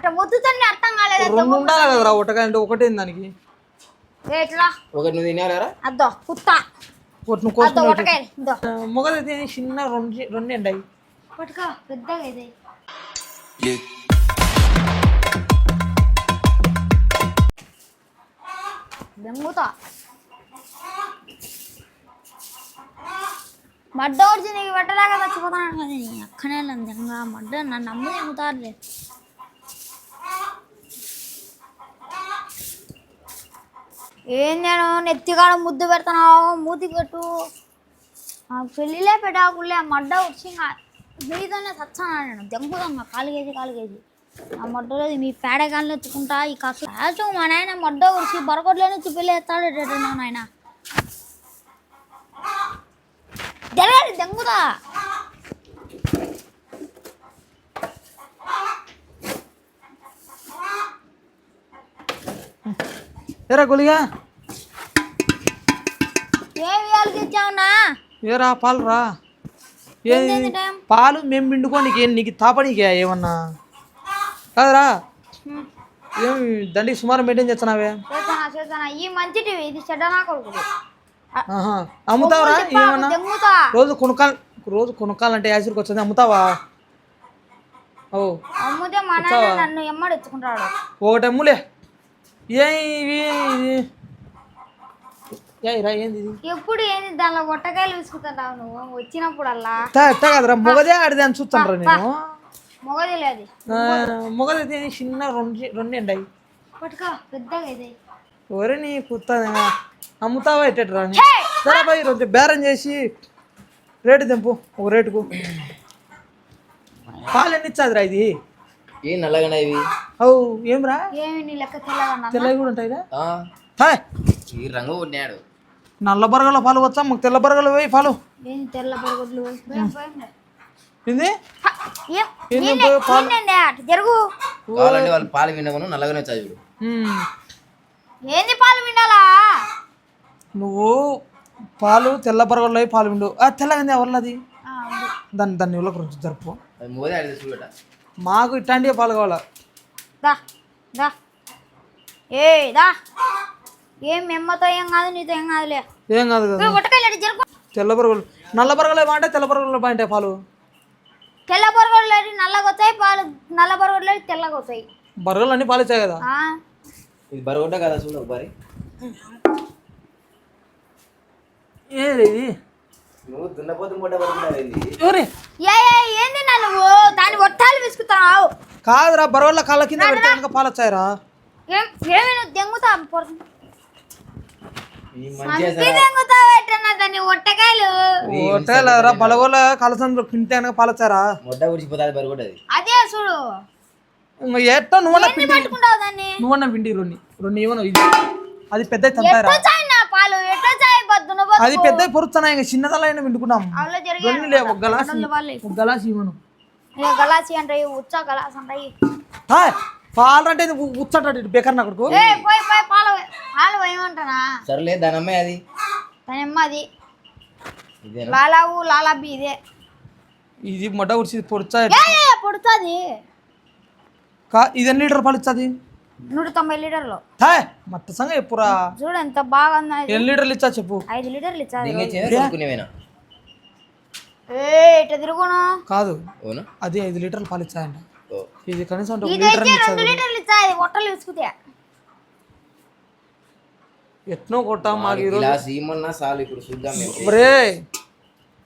అట్లా మొత్తుతాన్ని అర్థం కాలేదు రెండు ఉండాలి కదరా ఒకటిగా అంటే ఒకటే దానికి? ఎట్లా? ఒకటి నువ్వు తినేవారా అద్దో కుత్త. ఒకటి నువ్వు అద్దో కోసుకుని ఒకటికాయలు ఇద్దో. మొగదైతే చిన్న రెండు రెండు ఎండాయి పట్టుకో పెద్దగా ఇది. దెంగుతా. మడ్డ వచ్చి నీకు పెట్టలేక చచ్చిపోతాను కదా అక్కనే దెంగ. మడ్డ నన్ను నమ్ము ఏం నేను నెత్తికాడ ముద్దు పెడతాను మూతి పెట్టు. ఆ పెళ్ళిలే పెట్టాకులే ఆ మడ్డ వచ్చి ఇంకా మీతోనే చచ్చాను నేను? దెంగుతాను కాలు కేజీ కాలు కేజీ. ఆ మడ్డలో మీ పేడగాళ్ళు ఎత్తుకుంటా ఈ కాసు కాచు మా నాయన మడ్డ వచ్చి బరకొట్లేని వచ్చి పెళ్ళి ఎత్తాడు నాయన. జరగాలి దెంగుతా ఎరా గులిగా? వాళ్ళకి ఇచ్చావునా ఏరా పాలు రా పాలు మేము పిండుకోనికి ఏం నీకు తాపనీకే ఏమన్నా? కాదురా. ఏమి దండికి సుమారు మెయింటైన్ చేస్తున్నావే? చేస్తానా చేస్తానా? ఈ మంచి టీవీ ఇది కొడుకుది? ఆహా. అమ్ముతావరా? ఏమన్నా? రోజు కొనుక్కాలి రోజు కొనుక్కాలంటే యాసిడ్కి వచ్చింది అమ్ముతావా? ఓ. అమ్ముతే మా నాన్న నన్ను ఏ ఇవి ఎప్పుడు ఏంది? దానిలో ఒట్టకాయలు విసుకుతుంటావు నువ్వు. వచ్చినప్పుడల్లా. కదరా మొగదే ఆడితే అని చూస్తాను నేను? మొగది లేదు మొగదైతే చిన్న రెండు రెండు ఎండాయి పట్టుకో పెద్దగా ఇది. ఒరే నీ కుత్త అమ్ముతావా ఎట్టరా సరే పోయి రోజు బేరం చేసి రేటు తెంపు ఒక రేటుకు. పాలు ఎన్ని ఇచ్చాదిరా ఇది? ఏం నల్లగానే ఇవి? అవు ఏమ్రా ఏమి నీ లెక్క తెల్లగా తెల్లవి కూడా ఉంటాయిరా ఆ, హాయ్ ఈ రంగు ఉన్నాడు నల్ల బరగల పాలు వచ్చా మాకు తెల్ల బరగలు పాలు. తెల్ల ఏంది? పోయి పాలు? జరుగు కావాలంటే వాళ్ళు పాలు వినగను నల్లగానే. ఏంది పాలు నువ్వు పాలు తెల్ల బరగలు పాలు విండు. ఆ తెల్లగా ఎవరిది. దాన్ని దాన్ని ఇవ్వలకు రోజు జరుపు మాకు ఇట్లాంటివి పాలు కావాలా? దా దా. ఏ దా. ఏం మెమ్మతో ఏం కాదు నీతో ఏం కాదులే. ఏం కాదు తెల్ల బరగలు నల్ల బరగలు బాగుంటాయి తెల్ల బరగలు బాగుంటాయి పాలు తెల్ల పరుగుడ్లు అటు నల్లగా వస్తాయి పాలు నల్ల పరుగుడ్లు అటు తెల్లగా వస్తాయి బరగలు అన్ని పాలు ఇచ్చాయి కదా? ఆ, ఇది బరగొడ్డ కదా చూడు ఒకసారి. ఏది ఇది? నువ్వు దున్నపోతు మొట్ట పడుకున్నావు ఎవరి? ఏ ఏ, ఏంది నా నువ్వు? దాని ఒట్టాలు విసుకుతావు కాదురా బరగల కాళ్ళ కింద పెడితే కనుక పాలు వచ్చాయిరా. ఏం దెంగుతా పొర- ఈ మంచిగా సంపి దెంగుతావు ఎట్టన్నా దాన్ని ఒట్టకాయలు రా బలగోల కలసంలో తింటే కనుక పాలు వచ్చారా మొట్ట అదే చూడు. ఎట్టా నువ్వన్న పిండి? నువ్వన్న పిండి రెండు రెండు ఏమన్నా ఇది. అది పెద్ద బద్దు అది పెద్ద పొరుచున్నా ఇంకా అవులో జరిగే రెండు లేవు ఒక గలాసి. ఒక గలాసి ఇవ్వను. గలాసి అంటాయి ఉచ్చ గలాస్ అంటాయి హాయ్ పాలు అంటే ఉచ్చట బేకర్ నా కొడుకు. ఏ పోయి పోయి పాలు పోయి. పాలు పోయమంటానా? సర్లే దాని అమ్మాయి అది. తనమ్మ అది లాలావు లాలాబి ఇదే. ఇది మొట్ట ఉడిచి పొడుచా పుడుతుంది కా ఇది ఎన్ని లీటర్ పాలు ఇచ్చది? నూట తొంభై లీటర్లు. మట్ట సంగ ఎప్పురా చూడు ఎంత బాగా. ఎన్ని లీటర్లు ఇచ్చా చెప్పు. ఐదు లీటర్లు కొనుక్కునేవేనా? ఏ ఇట తిరుగును కాదు. అది ఐదు లీటర్లు పాలు ఇచ్చాయంట. ఇది కనీసం ఒక ఇది లీటర్ అయితే రెండు లీటర్లు ఇచ్చాది ఒట్టలు విసుకుతే ఎట్నో కొట్టా మాకు ఈరోజు. ఇలా సీమన్నా చాలు ఇప్పుడు చూద్దాం. ఒరే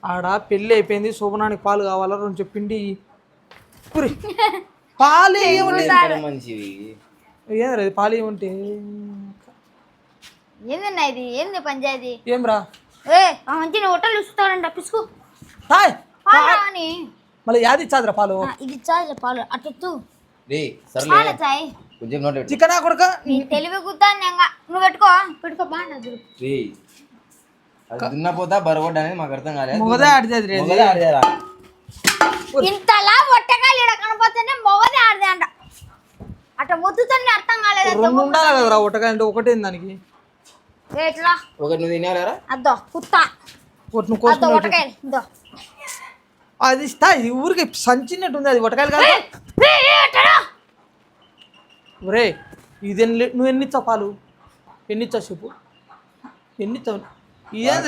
ఆడ పెళ్ళి అయిపోయింది శోభనానికి పాలు కావాలా రెండు చెప్పిండి. పాలు ఏమంటే మంచివి. ఏంద్రా ఇది పాలు ఏమంటే ఏందన్నా ఇది? ఏంది పంచాయతీ? ఏం రా? ఏ ఆ మంచి ఒట్టలు విసుకుతాడంట పిసుకు. హాయ్. అని మళ్ళీ యాది ఇచ్చాదిరా పాలు. ఇది ఇచ్చాది పాలు. అటు రే సర్లే. కొంచెం నోట్ పెట్టు చికెనా కొడుక? నీ తెలివి గుద్దాన్ని నువ్వు పెట్టుకో. పెట్టుకో బాగుండదు రే అది దున్నపోతా బరగొడ్డ అనేది మాకు అర్థం కాలేదు. మొగదే ఆడితే రే మొగలే ఆడేరా ఇంతలా ఒట్టకాయలు ఈడ కనపడితేనే మొగదే ఆడదే అంట. అట్ట ముద్దుతోనే అర్థం కాలేదు రెండు ఉండాలి కదరా ఒకటిగా అంటే ఒకటే దానికి? ఏ ఎట్లా ఒకటి నువ్వు తినేవారా? అద్దో కుత్త ఒకటి నువ్వు కోసుకుని అది ఇస్తా ఇది ఊరికి సంచినట్టు ఉంది అది ఒకటికాయలు కాదు? ఒరే ఇది ఎన్ని నువ్వు ఎన్ని ఇచ్చావు పాలు? ఎన్ని ఇచ్చావు చెప్పు. ఎన్ని ఇచ్చావు? ఏంది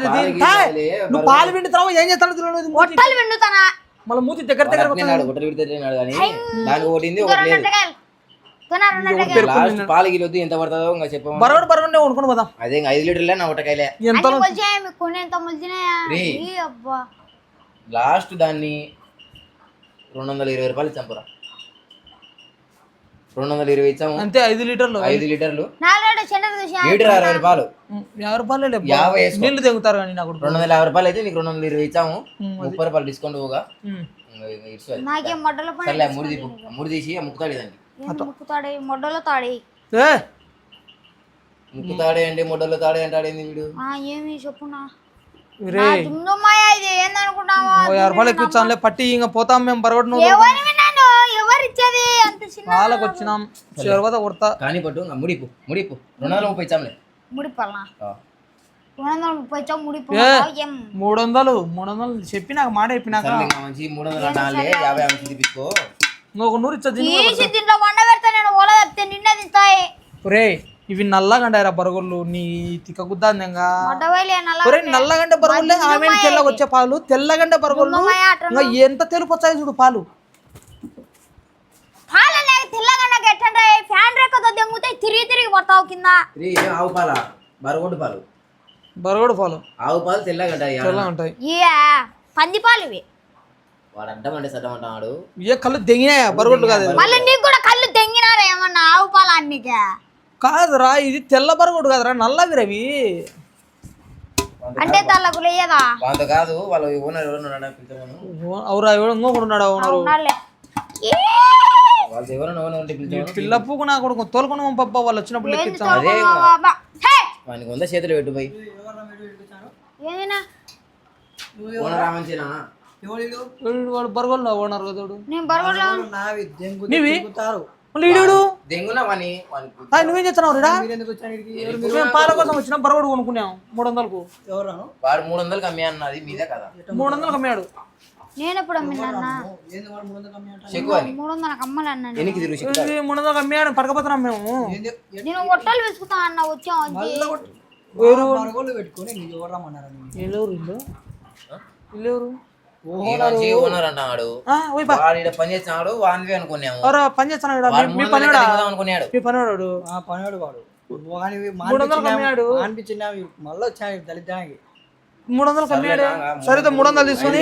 నువ్వు పాలు పిండుతావు ఏం చేస్తాడు తెలియదు మూతి. ఒట్టలు విండుతానా మళ్ళీ మూతి దగ్గర దగ్గర పాలు గిలొద్దు ఎంత పడుతుందో ఇంకా చెప్పమా బరగడు బరగడే వండుకుని పోదాం. అదే ఇంకా ఐదు లీటర్లే నా ఒకటకాయలే ఎంత లాస్ట్ దాన్ని రెండు వందల ఇరవై రూపాయలు ఇచ్చాం పురా రెండు వందల ఇరవై ఇచ్చాము. అంతే ఐదు లీటర్లు. ఐదు లీటర్లు. లీటర్ అరవై రూపాయలు. యాభై రూపాయలు. యాభై. నీళ్ళు తెగుతారు కానీ నాకు రెండు వందల యాభై రూపాయలు అయితే నీకు రెండు వందల ఇరవై ఇచ్చాము. ముప్పై రూపాయలు డిస్కౌంట్ పోగా. సర్లే ముడి ముడి తీసి ముక్కుతాడు ఏంది ముక్కుతాడే మొడ్డలో తాడే. ఏ? ముక్కుతాడే అంటే మొడ్డలో తాడే అంటాడు ఏంది వీడు? ఆ ఏమి చెప్పునా రూపాయలు ఎక్కువ పట్టి ఇంకా పోతాం మేము బరగడు నువ్వు ఎవరు విన్నాను ఎవరు ఇచ్చేది అంత చిన్న వాళ్ళకి వచ్చినాం. తర్వాత కొడతా. కానీ పట్టు ముడిపు ముడిపు. రెండు వందల ముప్పై ఇచ్చాంలే మూడు వందలు మూడు వందలు చెప్పి నాకు మాట చెప్పినాక. మంచి మూడు వందల నాలుగే యాభై ఆమె తీసుకో ఇంకొక నూరు ఇచ్చా దీంట్లో వండ పెడతా నేను ఓల నిన్నే ఇవి నల్లగండారా బరగొల్లు నీ తిక్క గుద్దాందంగా. మొడ్డవైలే నల్ల ఒరే నల్లగండ బరగొల్లే ఆమె తెల్లగా వచ్చే పాలు తెల్లగండ ఇంకా ఎంత తెలుపు వచ్చాయి చూడు పాలు. తిరిగి తిరిగి పడతావు కింద. ఆవు పాల? బరగొడ్డు పాలు. బరగొడు పాలు. ఆవు పాలు తెల్లగా ఉంటాయి పంది పాలు ఇవి. వాడు అడ్డమంటే సడ్డమంటాడు ఏ కళ్ళు దెంగినాయా బరగొడ్లు కాదు. మళ్ళీ నీకు కూడా కళ్ళు తెంగినారా ఏమన్నా ఆవు పాలు అన్నికే? కాదురా ఇది తెల్ల బరగొడు కాదురా నల్లవి రవి. అంటే తల్లకు లేయదా కాదు వాళ్ళ ఓనర్ ఎవరు ఉన్నాడా అవురా ఇంకొకడు ఎవరైనా ఓనర్ ఉంటే పిలిచాను పిల్ల పూకు నా కొడుకు తోలుకొని పప్ప వాళ్ళు వచ్చినప్పుడు అదే! వానికి వంద చేతులు పెట్టు పోయి. ఓనర్ రామంచేనా వీడు బరగొల్లు ఓనర్ నీవి మళ్ళీ ఈడు దెంగునా వాని వాని ఆ, నువ్వేం చేస్తున్నావు రీడా? మేము పాల కోసం వచ్చినాం బరగొడు కొనుక్కున్నాం మూడు వందలకు. వాడు మూడు వందలకి అమ్మే అన్నది మీదే కదా. మూడు వందలకు అమ్మాడు నేను ఎప్పుడు అమ్మినా చెక్కు అని మూడు వందల అమ్మలు అన్నాను ఎనికి తిరుగు చెక్కు ఇది మూడు వందలకు అమ్మాడు పడకపోతున్నాం మేము. నేను ఒట్టలు వేసుకుతా అన్న వచ్చాం ఇల్లు. ఓనర్. పని చేస్తున్నాడు వానివే అనుకున్నాము. పని చేస్తున్నాడు? మీ- మీ మూడు పని వందలకి దిగుదాం అనుకున్నాడు. మీ పనివాడు? పనివాడు వాడు. మూడు వందలకు అమ్మాడు అనిపించిన మళ్ళీ వచ్చాయి దళితానికి. మూడు అమ్మాడు సరే మూడు వందలు తీసుకొని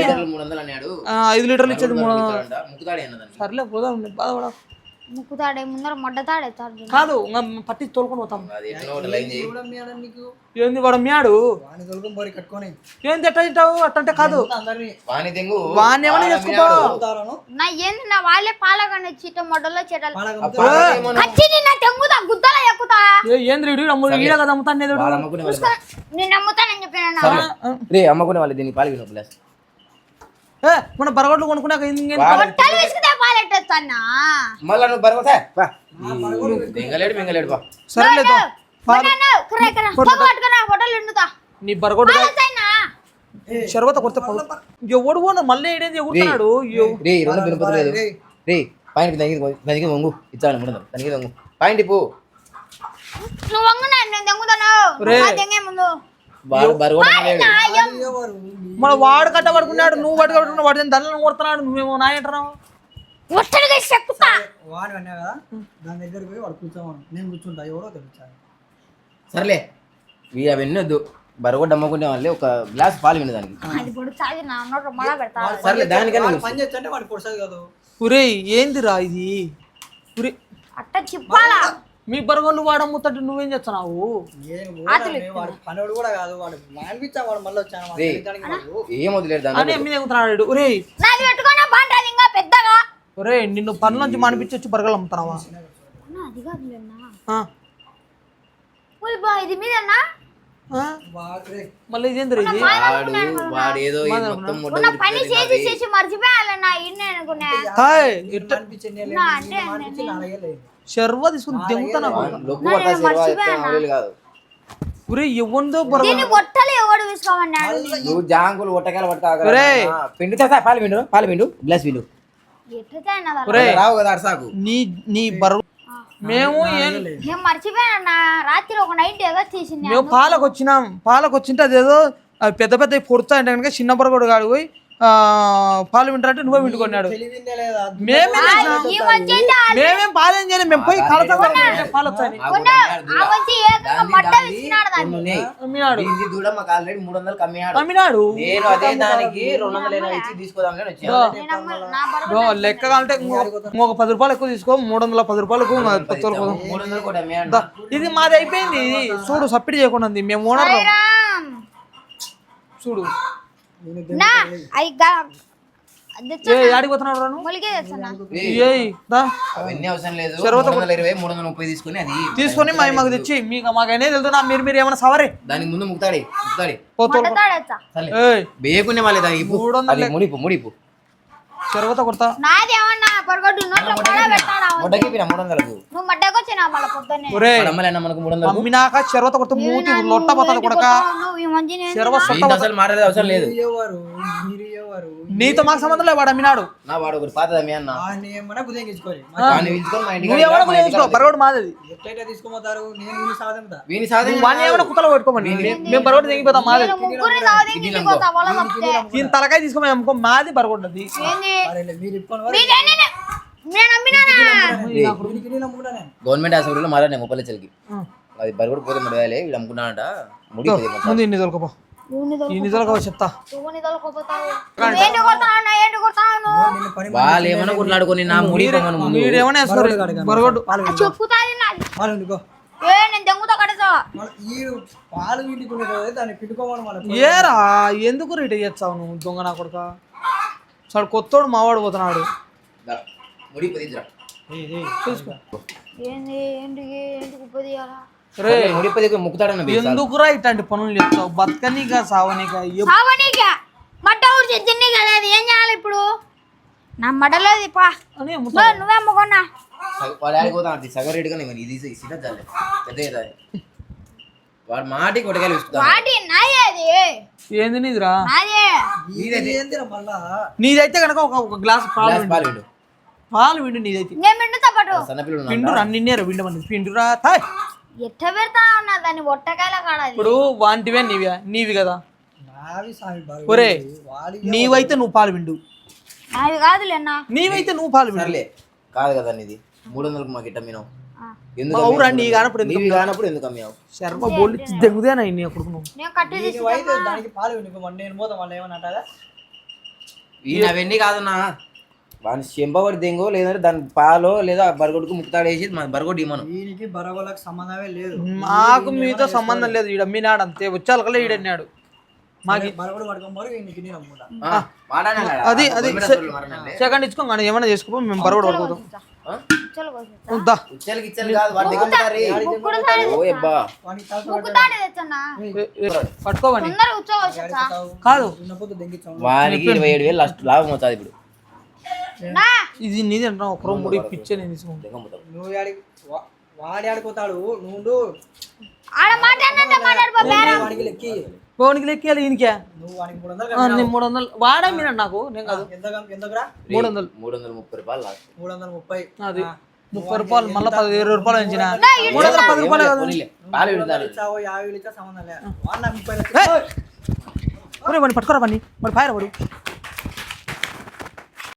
ఐదు లీటర్లు వందలు ఇచ్చేది మూడు వందలు సర్లే పోదాం బాధపడ ముక్కుతాడే ముందర మొడ్డతాడే తాడు కాదు పట్టి తోలుకొని పోతాం. ఏంది వాడు కట్టుకొని. ఏంది ఎట్ట తింటావు? అట్టంటే కాదు. ఏమైనా అమ్మినాడు. అవుతారను నా ఏంది నా వాళ్ళే పాలగండి చీట మొడ్డలో గుద్దలా ఎక్కుతా? ఏ ఏంది రీడు అమ్ముడు ఈడ కదా అమ్ముతాను నేను నమ్ముతానని చెప్పిన రే అమ్మకునే వాళ్ళు దీనికి ప్లస్ మన బరగొడ్లు కొనుక్కున్నాక మళ్ళా నువ్వు మింగలేడు మింగలేడు నీ కొడితే ఎవడు పోను మళ్ళీ ఏడేంది ఎగురుతున్నాడు? ఎవ్- రే ఈ రెండు వినపడలేదు రే పాయింట్ తగ్గి తగ్గి వంగు. ఇచ్చాను మూడు వందలు తగ్గి వంగు. పాయింట్ ఇప్పు నువ్వు వంగునా? నేను తెంగుతాను. రే. నా తెంగే ముందు. వాడు బరగొడ లేడు నాయం మన వాడు కట్ట పడుకున్నాడు నువ్వు కట్ట పడుకున్నావు వాడు దండలను కొడుతున్నాడు నువ్వేమో నా ఏంటున్నావు ఒట్టలుగా చెక్కుతా వాడు అన్నా కదా దాని దగ్గరికి పోయి వాడు కూర్చోమను. నేను కూర్చుంటా ఎవరో సర్లే ఇవి అవన్నీ వద్దు. బరగొడ్డ అమ్ముకునే వాళ్ళే ఒక గ్లాస్ పాలు విను దానికి. అది పొడి చాది నా నోట్లో మళ్ళా పెడతా. సర్లే పని చేస్తుంటే వాడు పొడిసేది కాదు. ఏందిరా ఇది? అట్ట చిప్పాలా మీ బరగొల్లు వాడు అమ్ముతాడు నువ్వేం చేస్తున్నావు? కూడా కాదు వాడు మానిపించా వాడు మళ్ళీ వచ్చాను. ఏం వదిలేదు అని ఎగుతున్నాడు ఒరే పెద్దగా? నిన్ను పనుల నుంచి మానిపించి వచ్చి బరగలు అమ్ముతున్నావా? అది కాదు ఇది మీదన్నా మళ్ళీ ఇదేంద్ర ఇది? వాడు వాడు ఏదో ఈ మొత్తం ముడ్డ ఉన్న పని ఉడికిపోయింది చేసి నాది. చేసి మర్చిపోయాలన్నా ఇన్నే అనుకున్నా. శర్వ తీసుకుని దిగుతాను ఒరే నువ్వు జాంకులు సార్ పాలు పిండు పాలు పిండు. గ్లాస్ పిండు. రావు కదా అరసాకు. నీ నీ బరువు. మేము ఏం నేను మర్చిపోయాను రాత్రి ఒక నైట్ ఎగ తీసింది మేము పాలకు వచ్చినాం. పాలకు వచ్చింటే అదేదో పెద్ద పెద్ద పొడుతా అంటే కనుక చిన్న పొరగొడు కాడు పోయి. ఆ, పాలు వింటారంటే నువ్వే వింటుకున్నాడు తెలివిందే లేదా? మేమే మేమేం పాలేం చేయలేదు మేము పోయి పాలు వచ్చాయి. ఉన్నాయి. అమ్మినాడు. లెక్క కావాలంటే ఇంకొక పది రూపాయలు ఎక్కువ తీసుకో. మూడు వందల పది రూపాయలకు ఇది మాది అయిపోయింది. ఇది చూడు సప్పిడి చేయకుండా ఉంది. మేము ఓనర్. చూడు. నా అయి తీసుకుని అది తీసుకొని మా మాకు తెచ్చి మీకు మాకనే తెలుతున్నా మీరు మీరు ఏమైనా సవరే? దానికి ముందు ముక్తాడి ముక్తాడి. బేయకునే మళ్ళీ దానికి. ముడిపు ముడిపు చెరవత కొడతా. నాదేమన్నా పొరగొట్టు నోట్లో మొడ్డకి పిన మూడు వందలకు నువ్వు మడ్డకొచ్చినా మళ్ళీ పొద్దున్నే. ఒరే వాడు అమ్మలేనా మనకు మూడు వందలకు అమ్మినాక చెరవత కొడుతూ మూతి లొట్ట పోతుంది కొడక? నువ్వు ఈ మంచి చెరవ సొట్ట అసలు అవసరం లేదు. నీతో మాకు సంబంధం లేదు వాడు అమ్మినాడు. నా వాడు ఒకటి పాతది అమ్మి అన్న. బరగోడు మాది సాధంతా వీని సాధన వాడిని ఏమైనా కుతలు పెట్టుకోమని? మేము తెగిపోతాం మాది దీని తలకాయ తీసుకోమని అమ్ముకో మాది బరగొడ్డది గవర్నమెంట్ హాస్పిటల్లో మాట్లాడినా ముప్పై లక్షలకి. అది బరుగుడు పోతే మరి వేయాలి వీడు అమ్ముకున్నాడంట. ముందు ఇన్ని చెప్తా. వాళ్ళు ఏమన్నా నా ముడి పోమని ముందు. మీరు ఏమైనా వేసుకోరు. మన ఏరా ఎందుకు రిట చేస్తావు నువ్వు దొంగ నా కొడుక? సాడు కొత్తోడు మావాడు పోతున్నాడు. ముడి పొదిద్దురా. ఏంది ఏంటికి ఏంటి కుప్ప తీయాలా రే ముడి పొదికి ముక్కుతాడన్న బే సార్. ఎందుకురా ఇట్లాంటి పనులు చెప్తావు బతకనీగా సావనీగా ఎప్- సావనీకా? మట్ట ఊడ్చి తిన్నీ కదా అది. ఏం చేయాలి ఇప్పుడు? నా మడలేదు పా. అని నువ్వు అమ్ముకున్నా. ఇది చాలే. పెద్ద వాడు కొట్టగాలి నాదే అది. ఏంది నీదిరా? నాదే. ఇది ఏందిరా మళ్ళా నీదైతే కనుక ఒక గ్లాస్ పాలు. పాలు పాలు విండు నీదైతే నేను పిండుతా పట్టు. సన్నపిల్లలు పిండురా నిన్నేరా విండమని పిండురా థాయ్ ఎట్ట పెడతా ఉన్నా దాన్ని ఒట్టకాయల ఇప్పుడు వాంటివే నీవి నీవి కదా. నావి సామి బరువు ఒరే వాడి నీవైతే నువ్వు పాలు విండు నావి నీవైతే నువ్వు పాలు విండు సర్లే కాదు కదా ఇది మూడు వందలకు మాకు ఇట్ట మీను. ఎందుకు అవురా? నీ కానప్పుడు ఎందుకు నీవి కానప్పుడు ఎందుకు అమ్మావు శర్మ బోల్డ్ ఇచ్చి దెంగుదేనా నీ కొడుకు నువ్వు. నేను కట్టు తీసి అయితే దానికి పాలు నేను పోతా అంటారా? అవన్నీ కాదన్నా. వాని చెంపబడి దెంగో లేదంటే దాని పాలో లేదా బరగొడుకు ముక్కుతాడేసి మన బరగొడ్డు ఇమ్మను దీనికి బరగోళ్ళకి సంబంధమే లేదు. మాకు మీతో సంబంధం లేదు ఈడ అమ్మినాడు అంతే. వచ్చాలకల్లా ఈడన్నాడు మాకి బరగోడు పడుకోమరు నేను? అది అది. సెకండ్ ఇచ్చుకో కానీ ఏమైనా చేసుకో మేము బరవడు పడుకోదాం కాదు వానికి. కాదు. ఇరవై ఏడు వేలు లాస్ట్ లాభం అవుతుంది ఇప్పుడు. ఇది నీది అంటున్నా ఒకరో ముడి పిచ్చే నేను తీసుకుంటా. నువ్వు ఆడి- వా- వాడి ఆడుకోతాడు నువ్వు పోనికి లెక్కేయాలి ఈయనకే? నువ్వు వాడికి మూడు వందలు ఆ, నేను మూడు వందలు. వాడా మీరు నాకు? నేను కాదు. మూడు వందలు. మూడు వందల ముప్పై రూపాయలు లాస్ట్. మూడు వందల ముప్పై. అది. ముప్పై రూపాయలు మళ్ళీ పది ఇరవై రూపాయలు పెంచిన. మూడు వందల పది రూపాయలు యాభై పట్టుకోరా పని వాడు పాయరా వాడు.